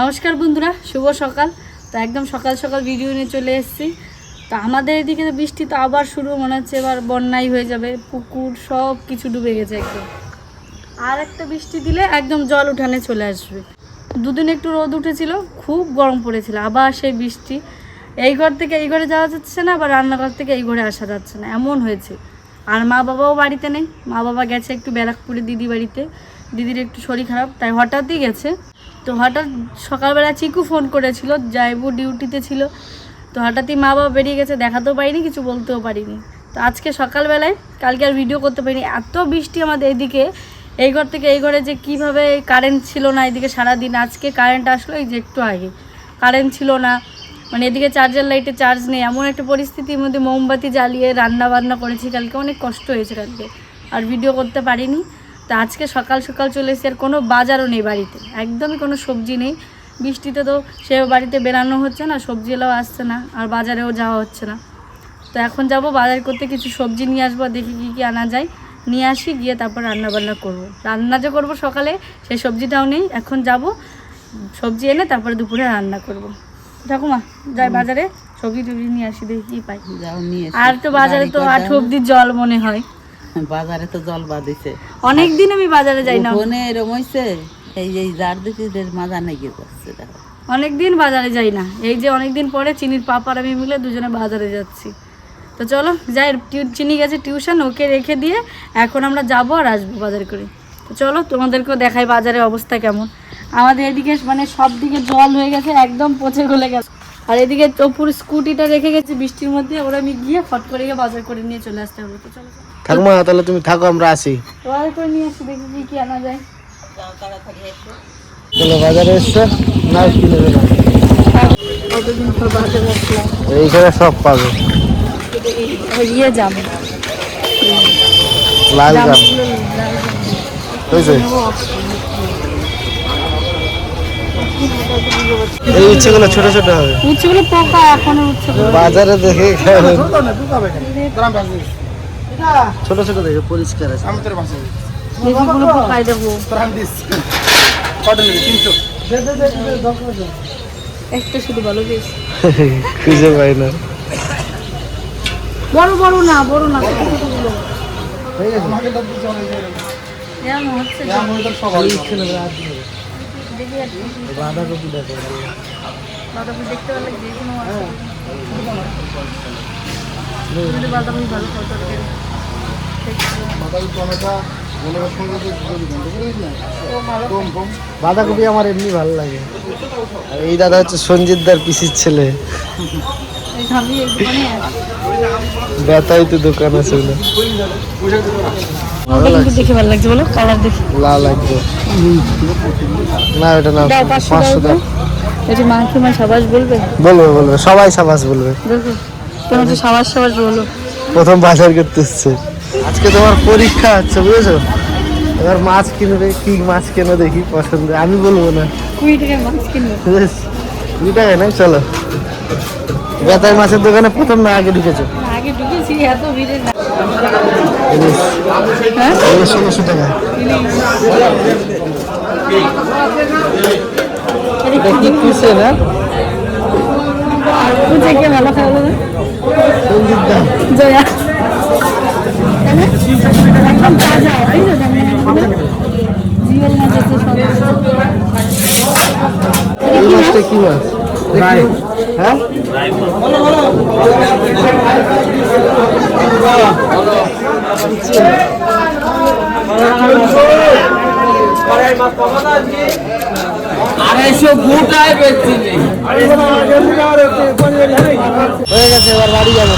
নমস্কার বন্ধুরা, শুভ সকাল। তো একদম সকাল সকাল ভিডিও নিয়ে চলে এসেছি। তো আমাদের এদিকে তো বৃষ্টি তো আবার শুরু, মনে হচ্ছে এবার বন্যাই হয়ে যাবে। পুকুর সব কিছু ডুবে গেছে একদম। আর একটা বৃষ্টি দিলে একদম জল উঠানে চলে আসবে। দুদিন একটু রোদ উঠেছিল, খুব গরম পড়েছিল, আবার সেই বৃষ্টি। এই ঘর থেকে এই ঘরে যাওয়া যাচ্ছে না, আবার রান্নাঘর থেকে এই ঘরে আসা যাচ্ছে না, এমন হয়েছে। আর মা বাবাও বাড়িতে নেই। মা বাবা গেছে একটু ব্যারাকপুরে দিদি বাড়িতে। দিদির একটু শরীর খারাপ, তাই হঠাৎই গেছে। তো হঠাৎ সকালবেলা চিকু ফোন করেছিল, জাইবু ডিউটিতে ছিল। তো হঠাৎই মা বাবা বেরিয়ে গেছে, দেখাতেও পারিনি, কিছু বলতেও পারিনি। তো আজকে সকালবেলায়, কালকে আর ভিডিও করতে পারিনি। এত বৃষ্টি আমাদের এদিকে, এই ঘর থেকে এই ঘরে যে কীভাবে কারেন্ট ছিল না, এদিকে সারাদিন আজকে কারেন্ট আসলো, এই যে একটু আগে। কারেন্ট ছিল না মানে এদিকে চার্জার লাইটে চার্জ নেই, এমন একটা পরিস্থিতির মধ্যে মোমবাতি জ্বালিয়ে রান্না বান্না করেছি, কালকে অনেক কষ্ট হয়েছে কালকে আর ভিডিও করতে পারিনি। তো আজকে সকাল সকাল চলে এসেছি আর কোনো বাজারও নেই বাড়িতে। একদমই কোনো সবজি নেই। বৃষ্টিতে তো সে বাড়িতে বেরানো হচ্ছে না সবজি এলাও আসছে না আর বাজারেও যাওয়া হচ্ছে না। তো এখন যাব বাজার করতে কিছু সবজি নিয়ে আসব দেখি কী কী আনা যায়। নিয়ে আসি গিয়ে তারপর রান্না বান্না করব। রান্না যে করব সকালে সেই সবজিটাও নেই। এখন যাব সবজি এনে তারপরে দুপুরে রান্না করব। ঠাকুমা যাই বাজারে সবজি টবজি নিয়ে আসি দেখি কী পাই। যাও নিয়ে আর তো বাজারে তো করে অব্দি জল মনে হয়। বাজারে তো জল বাঁধিছে। অনেক দিন আমি বাজারে যাই না। ফোনে এরম হয়েছে এই যে যার দিকে মাজা নেগে যাচ্ছে দেখো। অনেক দিন বাজারে যাই না। এই যে অনেকদিন পরে চিনির পাপার আমি মিলে দুজনে বাজারে যাচ্ছি। তো চলো যাই চিনি গেছে টিউশন ওকে রেখে দিয়ে এখন আমরা যাব আর আসব বাজার করে। তো চলো তোমাদেরকেও দেখাই বাজারের অবস্থা কেমন। আমাদের এদিকে মানে সব দিকে জল হয়ে গেছে একদম পচে গলে গেছে। আর এদিকে চপুর স্কুটিটা রেখে গেছে বৃষ্টির মধ্যে ওরা আমি গিয়ে ফট করে গিয়ে বাজার করে নিয়ে চলে আসতে হবে। তো চলো। ঠাকুমা তাহলে তুমি থাকো আমরা আসি। চলো বাজারে এসছো? না কিনে দেবো এইখানে সব পাবে। ইয়ে যাব লাল জাম। হয়েছে এই উচ্ছেগুলো ছোট ছোট হবে। উচ্ছেগুলো পোকা এখনও উচ্ছেগুলো। বাজারে দেখে খাবে। ছোট ছোট দেখে পরিষ্কার আছে। বেশিগুলো পোকাই দেবো। একটা শুধু ভালো বেশ খুঁজে পাই না। বড় বড় না বড় না। ছোট ছোটগুলো এরম হচ্ছে তো। দেখি আর বাঁধাকপি দেখো বাঁধাকপি দেখতে পারলে যে কোনো আছে। বাঁধাকপি ভালো। বাঁধাকপি আমার এমনি ভালো লাগে। আর এই দাদা হচ্ছে সঞ্জিত দার পিসির ছেলে। ব্যথাই তো দোকান আছে দেখে ভালো লাগছে বলো কালার দেখি। লাল লাগবে না না পাঁচশো। এটি মা সাবাস বলবে? বলবে বলবে। সবাই সাবাস বলবে। দেখো তোমার তো সাবাস সাবাস বলো। প্রথম বাজার করতে এসছে। আজকে তোমার পরীক্ষা আছে বুঝেছ? এবার মাছ কিনবে কি মাছ কেন দেখি পছন্দ আমি বলব না। কুড়ি মাছ কিনবো। টাকায় না? চলো। বেতাই মাছের দোকানে প্রথম না আগে ঢুকেছো? আগে ঢুকেছি এত ভিড়ে না। হ্যাঁ? ষোলোশো টাকা। কিসে না কে ভালো খাওয়ালো না জয়া। একদম তাজা তাই দাম জিওল মাছ কি হয়ে গেছে এবার বাড়ি যাব।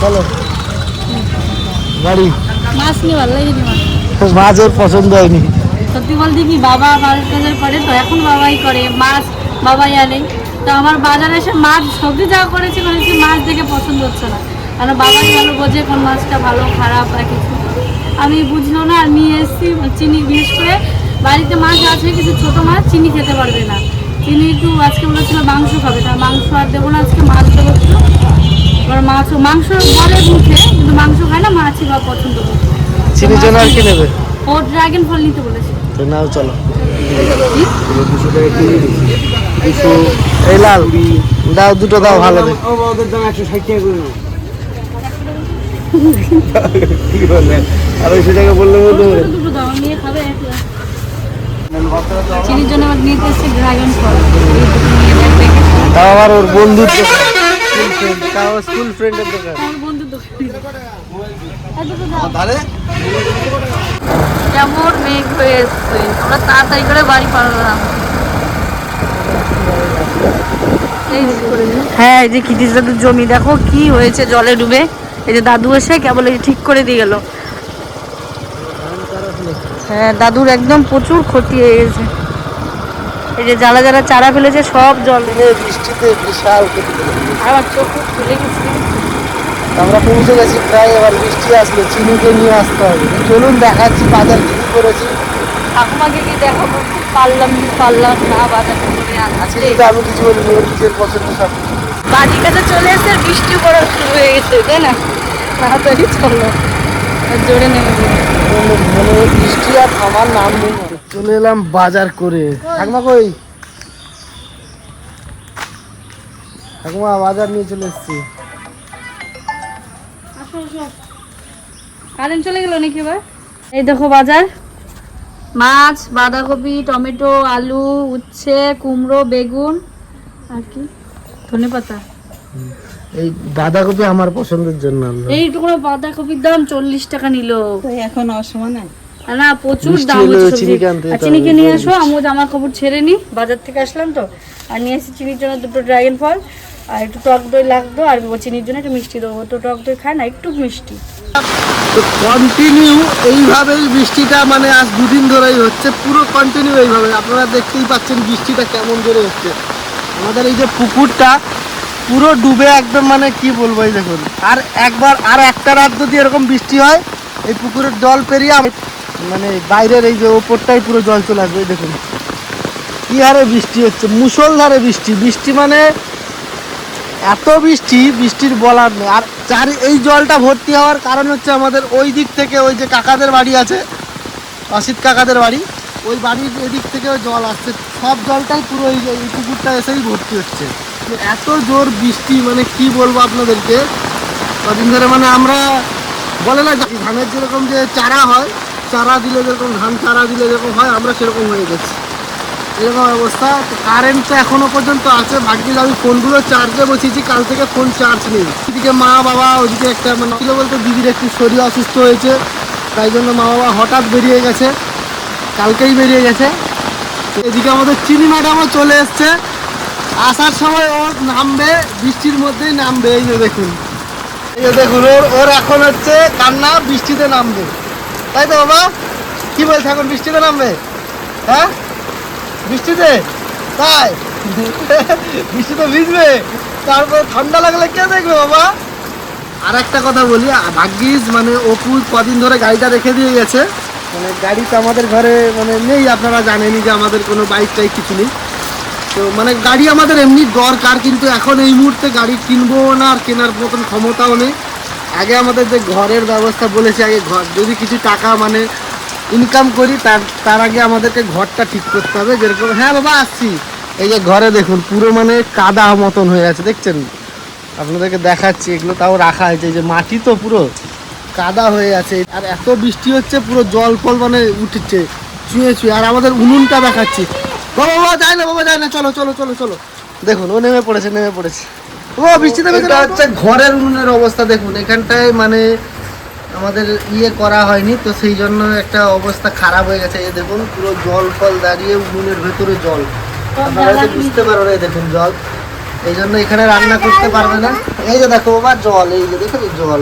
চলো। বাড়ি মাছ নিয়ে ভালো লাগেনি মাছ। মাছ ওর পছন্দ হয়নি। সত্যি বলতে কি বাবা টাজার করে তো এখন বাবাই করে মাছ বাবাই আনে। তো আমার বাজারে এসে মাছ সবজি যা করেছে করেছি মাছ দেখে পছন্দ হচ্ছে না। কারণ বাবাই ভালো বোঝে কোন মাছটা ভালো খারাপ বা কিছু। আমি বুঝলো না আর নিয়ে এসেছি চিনি বিশেষ করে। বাড়িতে মাছ আছে কিছু ছোটো মাছ চিনি খেতে পারবে না। চিনি একটু আজকে বলেছিল মাংস খাবে তা মাংস আর দেবো না আজকে মাছ দেবো মাছ মাংস বলে মুখে কিন্তু মাংস খায় না মাছই বা পছন্দ করে চিনি জন্য আর কি নেবে? ও ড্রাগন ফল নিতে বলেছে। তো নাও চলো। দুশো টাকা কেজি দিচ্ছি দুশো এই লাল দাও দুটো দাও ভালো দেখে। ও ওদের দাম একশো ষাট টাকা করে নেব। কি বললেন? আড়াইশো টাকা বললে দুটো দাও নিয়ে খাবে চিনির জন্য আমার নিতে এসেছে ড্রাগন ফল। নিয়ে তাও আবার ওর বন্ধুর দোকান স্কুল ফ্রেন্ড তাও স্কুল ফ্রেন্ডের দোকান। কেমন মেঘ হয়ে এসছে। আমরা তাড়াতাড়ি করে বাড়ি পালালাম। হ্যাঁ এই যে কিটিস দাদুর জমি দেখো কি হয়েছে জলে ডুবে। এই যে দাদু এসে কেবল এই যে ঠিক করে দিয়ে গেল। হ্যাঁ দাদুর একদম প্রচুর ক্ষতি হয়ে গেছে। এই যে যারা যারা চারা ফেলেছে সব জল বৃষ্টিতে বিশাল। আমার চোখ খুলে গেছে। আমরা পৌঁছে গেছি প্রায় এবার বৃষ্টি আসলে চিনিকে নিয়ে আসতে হবে। চলুন দেখাচ্ছি বাজার কি করেছি। ঠাকুমাকে কি দেখাবো। পারলাম কি পারলাম না বাজার আজকে আনতে আমি কিছু ওর নিজের পছন্দ সব। বাড়ির কাছে চলে এসে বৃষ্টি পড়া শুরু হয়ে গেছে তাই না? তাড়াতাড়ি চলো জোরে নেমে। মনে বৃষ্টি আর থামার নাম নেই। চলে এলাম বাজার করে। ঠাকুমা কই? ঠাকুমা বাজার নিয়ে চলে এসেছি। আসো আসো কারেন্ট চলে গেল নাকি এবার? এই দেখো বাজার। মাছ বাঁধাকপি টমেটো আলু উচ্ছে কুমড়ো বেগুন আর কি? ধনে পাতা। এই বাঁধাকপি আমার পছন্দের জন্য। এইটুকু বাঁধাকপির দাম চল্লিশ টাকা নিল। তো এখন অসময় নাই না প্রচুর দাম হচ্ছে চিনিকে নিয়ে আসো আমু জামা কাপড় ছেড়ে নি বাজার থেকে আসলাম তো। আর নিয়ে এসেছি চিনির জন্য দুটো ড্রাগন ফল আর একটু টক দই লাগতো আর চিনির জন্য একটু মিষ্টি দেবো। তো টক দই খায় না একটু মিষ্টি। তো কন্টিনিউ এইভাবেই বৃষ্টিটা মানে আজ দুদিন ধরেই হচ্ছে পুরো কন্টিনিউ এইভাবে। আপনারা দেখতেই পাচ্ছেন বৃষ্টিটা কেমন জোরে হচ্ছে। আমাদের এই যে পুকুরটা পুরো ডুবে একদম মানে কি বলব এই দেখুন। আর একবার আর একটা রাত যদি এরকম বৃষ্টি হয় এই পুকুরের জল পেরিয়ে মানে বাইরের এই যে ওপরটাই পুরো জল চলে আসবে দেখুন। কি হারে বৃষ্টি হচ্ছে, মুষলধারে বৃষ্টি। বৃষ্টি মানে এত বৃষ্টি, বৃষ্টির বলার নেই। আর চারি, এই জলটা ভর্তি হওয়ার কারণ হচ্ছে আমাদের ওই দিক থেকে ওই যে কাকাদের বাড়ি আছে, অসিত কাকাদের বাড়ি, ওই বাড়ির এদিক থেকে জল আসছে। সব জলটাই পুরো এই পুকুরটা এসেই ভর্তি হচ্ছে। এত জোর বৃষ্টি মানে কি বলব আপনাদেরকে? কদিন ধরে মানে আমরা বলে না ধানের যেরকম যে চারা হয় চারা দিলে যেরকম ধান চারা দিলে যেরকম হয়, আমরা সেরকম হয়ে গেছি। এরকম অবস্থা। কারেন্ট তো এখনও পর্যন্ত আছে। ভাগ্যিস আমি ফোনগুলো চার্জে বসিয়েছি, কাল থেকে ফোন চার্জ নেই। এদিকে মা বাবা, ওদিকে একটা মানে ছিল বলতে, দিদির একটু শরীর অসুস্থ হয়েছে। তাই জন্য মা বাবা হঠাৎ বেরিয়ে গেছে। কালকেই বেরিয়ে গেছে। এদিকে আমাদের চিনি ম্যাডামও চলে এসছে। আসার সময় ও নামবে, বৃষ্টির মধ্যেই নামবে। এই যে দেখুন। এই যে দেখুন, ওর ওর এখন হচ্ছে কান্না, বৃষ্টিতে নামবে। তাই তো বাবা? কি বলছে এখন, বৃষ্টিতে নামবে? হ্যাঁ? বৃষ্টিতে? তাই? বৃষ্টিতে ভিজবে? তারপর ঠান্ডা লাগলে কে দেখবে বাবা? আর একটা কথা বলি ভাগ্যিস মানে অপু কদিন ধরে গাড়িটা রেখে দিয়ে গেছে। মানে গাড়ি তো আমাদের ঘরে মানে নেই, আপনারা জানেনই যে আমাদের কোনো বাইক টাইক কিছু নেই। তো মানে গাড়ি আমাদের এমনি দরকার, কিন্তু এখন এই মুহূর্তে গাড়ি কিনবো না আর কেনার মতন ক্ষমতাও নেই। আগে আমাদের যে ঘরের ব্যবস্থা বলেছে, আগে ঘর, যদি কিছু টাকা মানে ইনকাম করি, তার তার আগে আমাদেরকে ঘরটা ঠিক করতে হবে। যেরকম হ্যাঁ বাবা, আসছি। এই যে ঘরে দেখুন, পুরো মানে কাদা মতন হয়ে আছে, দেখছেন? আপনাদেরকে দেখাচ্ছি, এগুলো তাও রাখা হয়েছে যে মাটি তো পুরো কাদা হয়ে আছে। আর এত বৃষ্টি হচ্ছে, পুরো জল ফল মানে উঠছে, ছুঁয়ে ছুঁয়ে। আর আমাদের উনুনটা দেখাচ্ছি। বাবা বাবা, যায় না, বাবা, যায় না, চলো চলো চলো চলো। দেখুন, ও নেমে পড়েছে নেমে পড়েছে। ও বৃষ্টিতে এটা হচ্ছে ঘরের উনুনের অবস্থা দেখুন এখানটায় মানে আমাদের ইয়ে করা হয়নি তো সেই জন্য একটা অবস্থা খারাপ হয়ে গেছে। এই দেখুন পুরো জল ফল দাঁড়িয়ে উনুনের ভেতরে জল। আপনারা হয়তো বুঝতে পারো না এই দেখুন জল। এই জন্য এখানে রান্না করতে পারবে না। এই যে দেখো বাবা জল এই যে দেখো জল।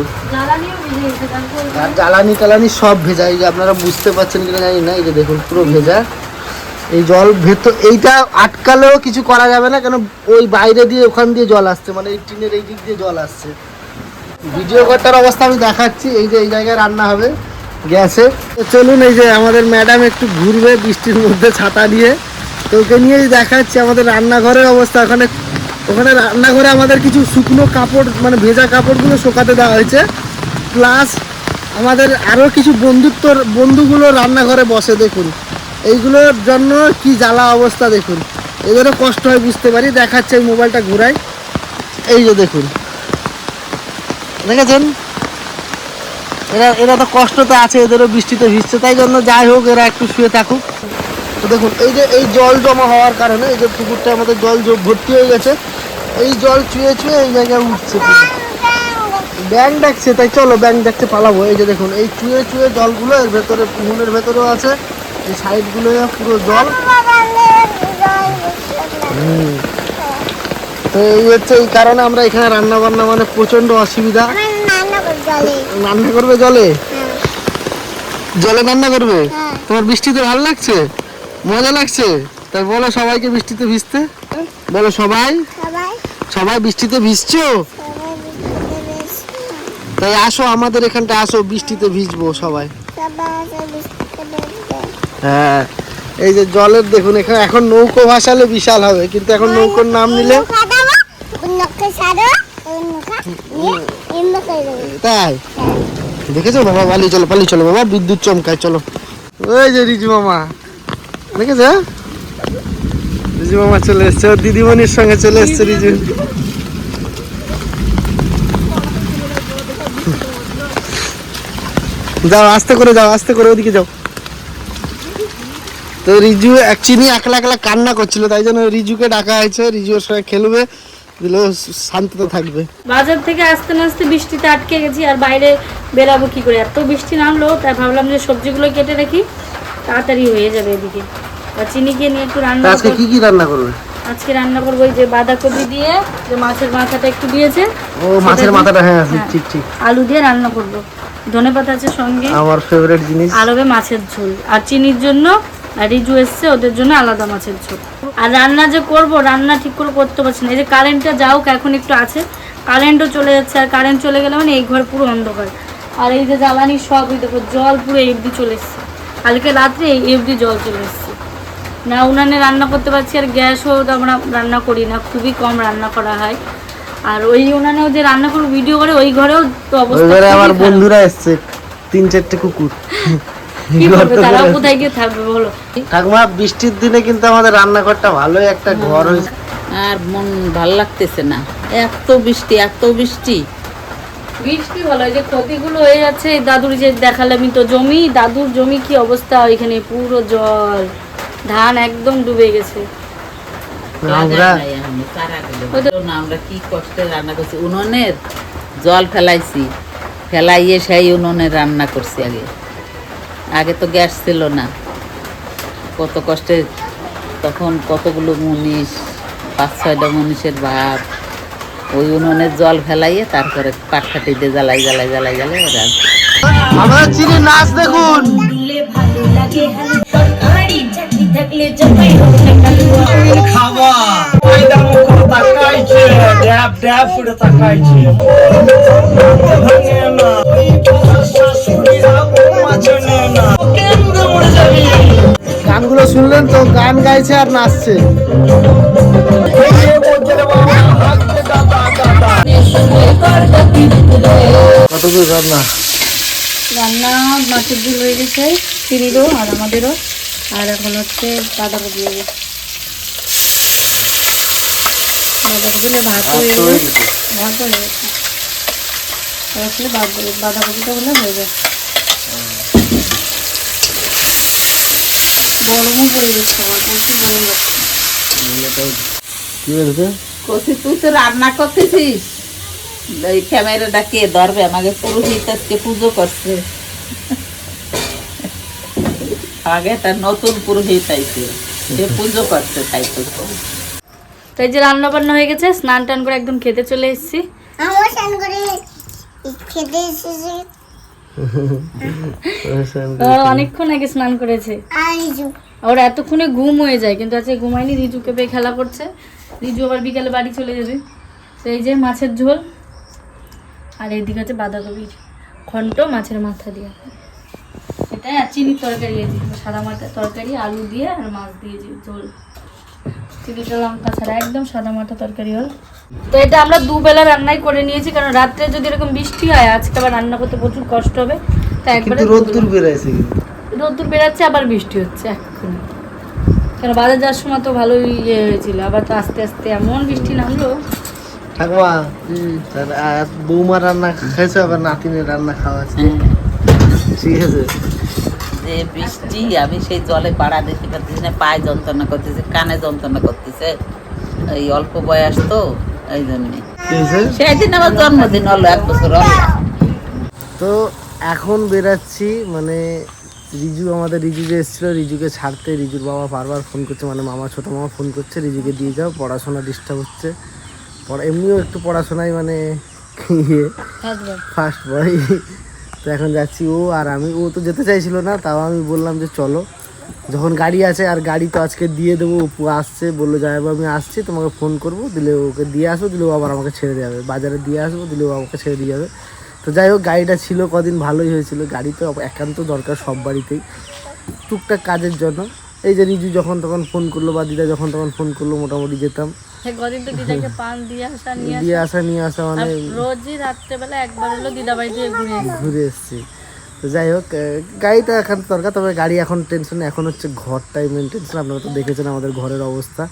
আর জ্বালানি টালানি সব ভেজা এই যে আপনারা বুঝতে পারছেন কিনা জানি না এই যে দেখুন পুরো ভেজা। এই জল ভেতর, এইটা আটকালেও কিছু করা যাবে না, কেন ওই বাইরে দিয়ে, ওখান দিয়ে জল আসছে মানে এই টিনের এই দিক দিয়ে জল আসছে। ভিডিও ঘরটার অবস্থা আমি দেখাচ্ছি, এই যে এই জায়গায় রান্না হবে গ্যাসে। তো চলুন, এই যে আমাদের ম্যাডাম একটু ঘুরবে বৃষ্টির মধ্যে ছাতা দিয়ে। তো ওকে নিয়েই দেখাচ্ছি আমাদের রান্নাঘরের অবস্থা, ওখানে ওখানে রান্নাঘরে আমাদের কিছু শুকনো কাপড় মানে ভেজা কাপড়গুলো শোকাতে দেওয়া হয়েছে। প্লাস আমাদের আরও কিছু বন্ধুত্বর বন্ধুগুলো রান্নাঘরে বসে, দেখুন। এইগুলোর জন্য কি জ্বালা অবস্থা দেখুন। এদেরও কষ্ট হয় বুঝতে পারি, দেখাচ্ছে এই মোবাইলটা ঘুরাই এই যে দেখুন। দেখেছেন? এরা এরা তো কষ্ট তো আছে, এদেরও বৃষ্টিতে ভিজছে, তাই জন্য যাই হোক, এরা একটু শুয়ে থাকুক। তো দেখুন, এই যে, এই জল জমা হওয়ার কারণে এই যে পুকুরটা আমাদের জল ভর্তি হয়ে গেছে, এই জল চুয়ে চুয়ে এই জায়গায় উঠছে ব্যাং ডাকছে, তাই চলো ব্যাং ডাকছে পালাবো। এই যে দেখুন, এই চুয়ে চুয়ে জলগুলো এর ভেতরে, পুকুরের ভেতরেও আছে। এই সাইডগুলো পুরো জল। হুম। তো এই হচ্ছে এই কারণে আমরা এখানে রান্না বান্না মানে প্রচণ্ড অসুবিধা। রান্না করবে জলে? জলে রান্না করবে? তোমার বৃষ্টিতে ভালো লাগছে? মজা লাগছে? তাই বলো সবাইকে বৃষ্টিতে ভিজতে। বলো সবাই। সবাই। বৃষ্টিতে ভিজছো? তাই আসো আমাদের এখানটা আসো বৃষ্টিতে ভিজবো সবাই। হ্যাঁ। এই যে জলের দেখুন, এখানে এখন নৌকো ভাসালে বিশাল হবে, কিন্তু এখন নৌকোর নাম নিলে তাই? দেখেছ বাবা? পালিয়ে চলো পালিয়ে চলো বাবা, বিদ্যুৎ চমকায়, চলো। ওই যে রিজু মামা। দেখেছ? রিজু মামা চলে এসছে, ওর দিদিমণির সঙ্গে চলে এসছে রিজু। যাও, আস্তে করে যাও, আস্তে করে ওদিকে যাও। তো রিজু অ্যাকচুয়ালি একলা একলা কান্না করছিল তাই জন্য রিজুকে ডাকা হয়েছে। রিজু ওর সঙ্গে খেলবে দিলে থাকবে। বাজার থেকে আসতে না আসতে বৃষ্টিতে আটকে গেছি আর বাইরে বেরাবো কি করে? এত বৃষ্টি নামলো তাই ভাবলাম যে সবজিগুলো কেটে রাখি তাড়াতাড়ি হয়ে যাবে এদিকে। আর চিনিকে নিয়ে একটু রান্না আজকে কি কি রান্না করবে? আজকে রান্না করব ওই যে বাঁধাকপি দিয়ে যে মাছের মাথাটা একটু দিয়েছে। ও মাছের মাথাটা হ্যাঁ হ্যাঁ। ঠিক ঠিক। আলু দিয়ে রান্না করব। ধনে পাতা আছে সঙ্গে আমার ফেভারিট জিনিস। মাছের ঝোল। আর চিনির জন্য আর রিজু এসছে ওদের জন্য আলাদা মাছের ঝোল। আর রান্না যে করব রান্না ঠিক করে করতে পারছি না। এই যে কারেন্টটা যাও এখন একটু আছে। কারেন্টও চলে যাচ্ছে আর কারেন্ট চলে গেলে মানে এই ঘর পুরো অন্ধকার। আর এই যে জ্বালানি সব এই দেখো জল পুরো এবদি চলে এসছে। কালকে রাত্রে এই এবদি জল চলে এসছে। না উনানে রান্না করতে পারছি আর গ্যাসও তো আমরা রান্না করি না। খুবই কম রান্না করা হয়। আর ওই উনানেও যে রান্না করে ভিডিও করে ওই ঘরেও তো অবস্থা আমার বন্ধুরা এসছে তিন চারটে কুকুর। কোথায় গিয়ে থাকবে বলো? ঠাকুমা বৃষ্টির দিনে কিন্তু আমাদের রান্নাঘরটা ভালোই একটা ঘর হয়েছে। আর মন ভালো লাগতেছে না। এত বৃষ্টি এত বৃষ্টি। বৃষ্টি ভালো যে ক্ষতিগুলো হয়ে যাচ্ছে দাদুর যে দেখালাম তো জমি দাদুর জমি কি অবস্থা? এখানে পুরো জল ধান একদম ডুবে গেছে। আমরা কি কষ্টে রান্না করছি? উনুনের জল ফেলাইছি। ফেলাইয়ে সেই উনুনে রান্না করছি আগে। আগে তো গ্যাস ছিল না। কত কষ্টে তখন কতগুলো মুনিশ পাঁচ ছয়টা মুনিশের ভাত ওই উনুনের জল ফেলাইয়ে তারপরে পাটখাটি দিয়ে জ্বালাই জ্বালাই জ্বালাই জ্বালাই ওরা। আমাদের চিনি নাচ দেখুন। গানগুলো শুনলেন তো গান গাইছে আর নাচছে। রান্না। রান্না মাছের ঝোল হয়ে গেছে চিনিরও আর আমাদেরও। আর এখন হচ্ছে বাঁধাকপি। ভাত হয়ে গেছে। ভাত হয়ে গেছে। বাঁধাকপিটা হলে হয়ে যাবে। গরমও পড়ে যাচ্ছে আমার প্রচুর গরম লাগছে। কি বলছে কষি তুই তো রান্না করতেছিস? এই ক্যামেরাটা কে ধরবে? আমাকে পুরোহিত আজকে পুজো করছে। আগে তার নতুন পুরোহিত আইছে সে পুজো করছে তাই তো। তো এই যে রান্না বান্না হয়ে গেছে স্নান টান করে একদম খেতে চলে এসেছি। আমার স্নান করে খেতে এসেছি। অনেকক্ষণ আগে স্নান করেছে। ওর এতক্ষণে ঘুম হয়ে যায় কিন্তু আজকে ঘুমায়নি রিজুকে পেয়ে খেলা করছে। রিজু আবার বিকালে বাড়ি চলে যাবে। তো এই যে মাছের ঝোল আর এইদিকে আছে বাঁধাকপির ঘন্ট মাছের মাথা দিয়ে। এটাই আর চিনির তরকারি সাদা মাথার তরকারি আলু দিয়ে আর মাছ দিয়ে ঝোল। লঙ্কা ছাড়া একদম সাদা তরকারি হল। তো এটা আমরা দুবেলা রান্নাই করে নিয়েছি কারণ রাত্রে যদি এরকম বৃষ্টি হয় আজকে আবার রান্না করতে প্রচুর কষ্ট হবে তাই একবারে রোদ্দুর রোদ্দুর বেরাচ্ছে আবার বৃষ্টি হচ্ছে এক্ষুনি। কেন বাজার যাওয়ার সময় তো ভালোই ইয়ে হয়েছিল আবার তো আস্তে আস্তে এমন বৃষ্টি নামলো। ঠাকুমা তার, বৌমা রান্না খাইছে আবার নাতিনের রান্না খাওয়া আছে। হ্যাঁ। ঠিক আছে। যে বৃষ্টি আমি সেই জলে পাড়া দেখতে পাচ্ছি না পায়ে যন্ত্রণা করতেছে কানে যন্ত্রণা করতেছে। এই অল্প বয়স তো এই জন্যে। সেদিন আমার জন্মদিন হলো এক বছর তো এখন বেরাচ্ছি মানে রিজু আমাদের রিজু যে এসেছিল রিজুকে ছাড়তে রিজুর বাবা বারবার ফোন করছে মানে মামা ছোট মামা ফোন করছে রিজুকে দিয়ে যাও পড়াশোনা ডিস্টার্ব হচ্ছে। পড়া এমনিও একটু পড়াশোনায় মানে ইয়ে ফার্স্ট বয় তো এখন যাচ্ছি ও আর আমি, ও তো যেতে চাইছিল না, তাও আমি বললাম যে চলো। যখন গাড়ি আছে, আর গাড়ি তো আজকে দিয়ে দেবো আসছে, বলল, যাই আমি আসছি, তোমাকে ফোন করব, দিলে ওকে দিয়ে আসব দিলে ও আবার আমাকে ছেড়ে যাবে। বাজারে দিয়ে আসব, দিলে ও আমাকে ছেড়ে দিয়ে যাবে। তো যাই হোক, গাড়িটা ছিল, কদিন ভালোই হয়েছিল। গাড়ি তো একান্ত দরকার সব বাড়িতেই, টুকটাক কাজের জন্য। এই যে রিজু যখন তখন ফোন করল, বা দিদা যখন তখন ফোন করল, মোটামুটি যেতাম। কদিন তো দিদাকে পান দিয়ে আসা নিয়ে দিয়ে আসা নিয়ে আসা মানে রোজই রাত্রেবেলা একবার হলো দিদা বাড়ি থেকে ঘুরে ঘুরে এসেছি। যাই হোক গাড়িটা এখন দরকার তবে গাড়ি এখন টেনশন এখন হচ্ছে ঘরটাই মেন টেনশন আপনারা তো দেখেছেন আমাদের ঘরের অবস্থা।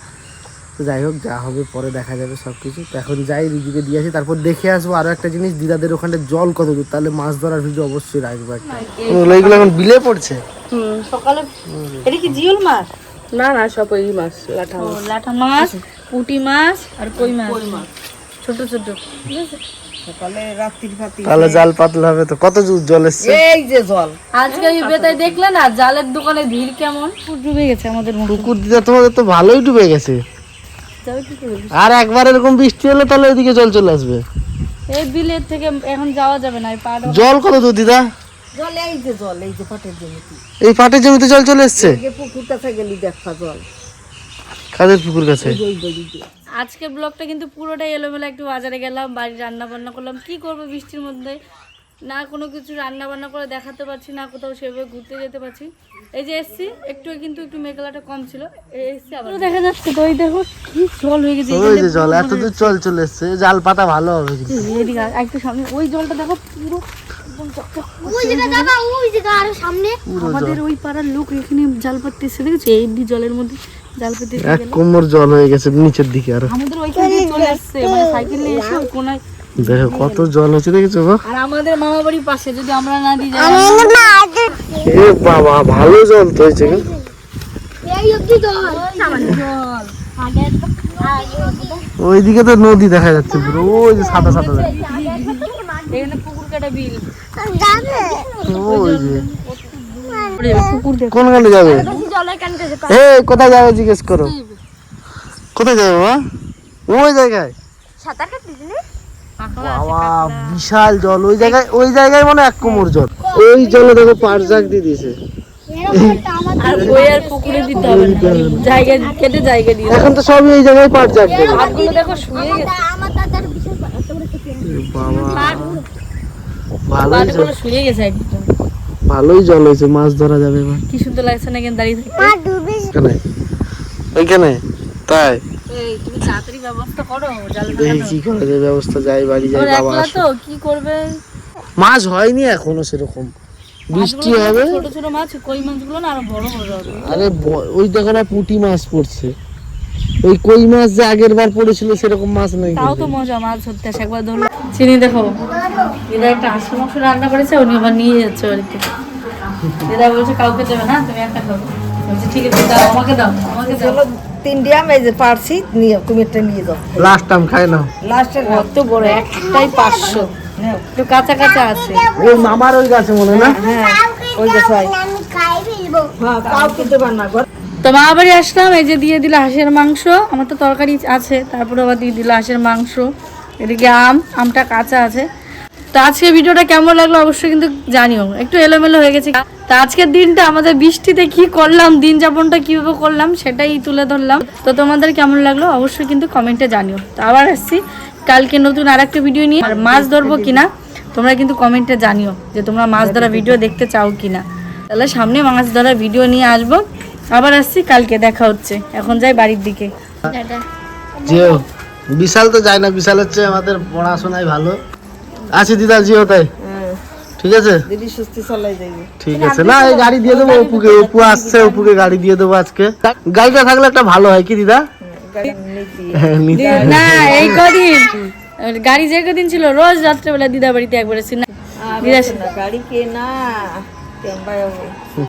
তো যাই হোক যা হবে পরে দেখা যাবে সব কিছু তো এখন যাই রিজুকে দিয়ে আসি তারপর দেখে আসব আরও একটা জিনিস দিদাদের ওখানে জল কত দূর তাহলে মাছ ধরার ভিডিও অবশ্যই রাখব একটা। এইগুলো এখন বিলে পড়ছে? সকালে এটা কি জিওল মাছ? না না সব ওই মাছ লাঠা ও, লাটা মাছ পুঁটি মাছ আর কই মাছ? ছোট ছোট। তাহলে জাল পাতলা হবে তো। কত জল এসছে? এই যে জল। আজকে এই বেতায় দেখলে না জালের দোকানে ভিড় কেমন? ডুবে গেছে আমাদের পুকুর দিদা তোমাদের তো ভালোই ডুবে গেছে। আর একবার এরকম বৃষ্টি হলে তাহলে ওইদিকে জল চলে আসবে। এই বিলের থেকে এখন যাওয়া যাবে না জল কত দূর দিদা? জল এই যে জল এই যে পাটের জমিতে। এই পাটের জমিতে জল চলে এসছে? পুকুর কাছে গেলি দেখা জল। কাদের পুকুর কাছে? আজকে ব্লগটা কিন্তু পুরোটাই এলোমেলো একটু বাজারে গেলাম বাড়ি রান্না বান্না করলাম। কি করব বৃষ্টির মধ্যে? না কোনো কিছু রান্না বান্না করে দেখাতে পারছি না কোথাও সেভাবে ঘুরতে যেতে পারছি। এই যে এসছি একটু কিন্তু একটু মেঘলাটা কম ছিল। এসছি আবার। দেখা যাচ্ছে তো ওই দেখো কি জল হয়ে গেছে ওই যে জল এত দূর জল চলে এসছে জাল পাতা ভালো হবে কিন্তু। এদিকে একটু সামনে ওই জলটা দেখো পুরো একদম চকচক ওই জায়গা যাবা ওই জায়গা আরও সামনে। আমাদের ওই পাড়ার লোক এখানে জাল পাততে এসে দেখেছ? এই জলের মধ্যে জাল পাততে এক কোমর জল হয়ে গেছে নিচের দিকে আর। আমাদের ওইখানে চলে আসছে মানে সাইকেল এসে কোনায় দেখো কত জল হচ্ছে দেখেছ আর আমাদের মামা বাড়ির পাশে যদি আমরা না দিই এ বাবা ভালো জল তো হয়েছে গো। এই অবধি জল জল। আগে ওইদিকে তো নদী দেখা যাচ্ছে পুরো ওই যে সাদা সাদা। এখানে পুকুর কাটা বিল। ওই যাবে? এ কোথায় যাবে জিজ্ঞেস করো। কোথায় যাবে ওই জায়গায়। বাবা বিশাল জল। ওই জায়গায় ওই জায়গায় মানে এক কোমর জল। ওই জলে দেখো পার জাগ দিয়ে দিয়েছে। এখন তো সবই এই জায়গায় পার জাগ দেবে। বাবা। ভালোই জল শুয়ে গেছে একদম। ভালোই জল হয়েছে মাছ ধরা যাবে এবার। কি সুন্দর লাগছে না এখানে দাঁড়িয়ে থাকতে? মা ডুবে এখানে? ওইখানে? তাই? এই তুমি তাড়াতাড়ি ব্যবস্থা করো জাল দেখি কি করা যায় ব্যবস্থা যাই বাড়ি যাই বাবা একলা তো কি করবে? মাছ হয়নি এখনও সেরকম। বৃষ্টি হবে। ছোট ছোট মাছ কই মাছগুলো না আরও বড় বড় হবে। আরে ওই দেখো না পুঁটি মাছ পড়ছে। ওই কই মাছ যে আগের বার পড়েছিল সেরকম মাছ নেই তাও তো মজা মাছ ধরতে আসে। একবার ধরলো চিনি দেখো দিদা একটা মাংস রান্না করেছে উনি আবার নিয়ে যাচ্ছে বাড়িতে। দিদা বলছে কাউকে দেবে না তুমি একটা খাব বলছে ঠিক আছে দাও আমাকে দাও আমাকে দাও। তিন ডিয়াম এই যে পারছি নিয়ে তুমি নিয়ে যাও। লাস্ট টাইম খাই না লাস্টের কত বড় একটাই পাঁচশো। একটু কাঁচা কাঁচা আছে। ওই মামার ওই গাছে মনে হয় না? ওই হ্যাঁ। বান্না ঘর তো মা বাড়ি আসলাম, এই যে দিয়ে দিল হাঁসের মাংস। আমার তো তরকারি আছে, তারপরে আবার দিয়ে দিল হাঁসের মাংস। এদিকে আম, আমটা কাঁচা আছে। তো আজকে ভিডিওটা কেমন লাগল অবশ্যই কিন্তু জানিও। একটু এলোমেলো হয়ে গেছে। তো আজকের দিনটা আমাদের বৃষ্টিতে কি করলাম, দিন যাপনটা কীভাবে করলাম, সেটাই তুলে ধরলাম। তো তোমাদের কেমন লাগল অবশ্যই কিন্তু কমেন্টে জানিও। তো আবার আসছি কালকে নতুন আর একটা ভিডিও নিয়ে। আর মাছ ধরবো কিনা, তোমরা কিন্তু কমেন্টে জানিও যে তোমরা মাছ ধরা ভিডিও দেখতে চাও কিনা। তাহলে সামনে মাছ ধরার ভিডিও নিয়ে আসব। আবার আসছি কালকে দেখা হচ্ছে। এখন যাই বাড়ির দিকে। জিও বিশাল তো যায় না বিশাল হচ্ছে আমাদের পড়াশোনায় ভালো। আছে দিদা জিও তাই। ঠিক আছে? দিদি সুস্থ চলাই যাইবে ঠিক আছে। না এই গাড়ি দিয়ে দেবো অপুকে অপু আসছে অপুকে গাড়ি দিয়ে দেবো আজকে। গাড়িটা থাকলে একটা ভালো হয় কি দিদা? হ্যাঁ, না এই কদিন। গাড়ি যে কদিন ছিল রোজ রাত্রেবেলা দিদা বাড়িতে একবার দিদা না গাড়ি কে না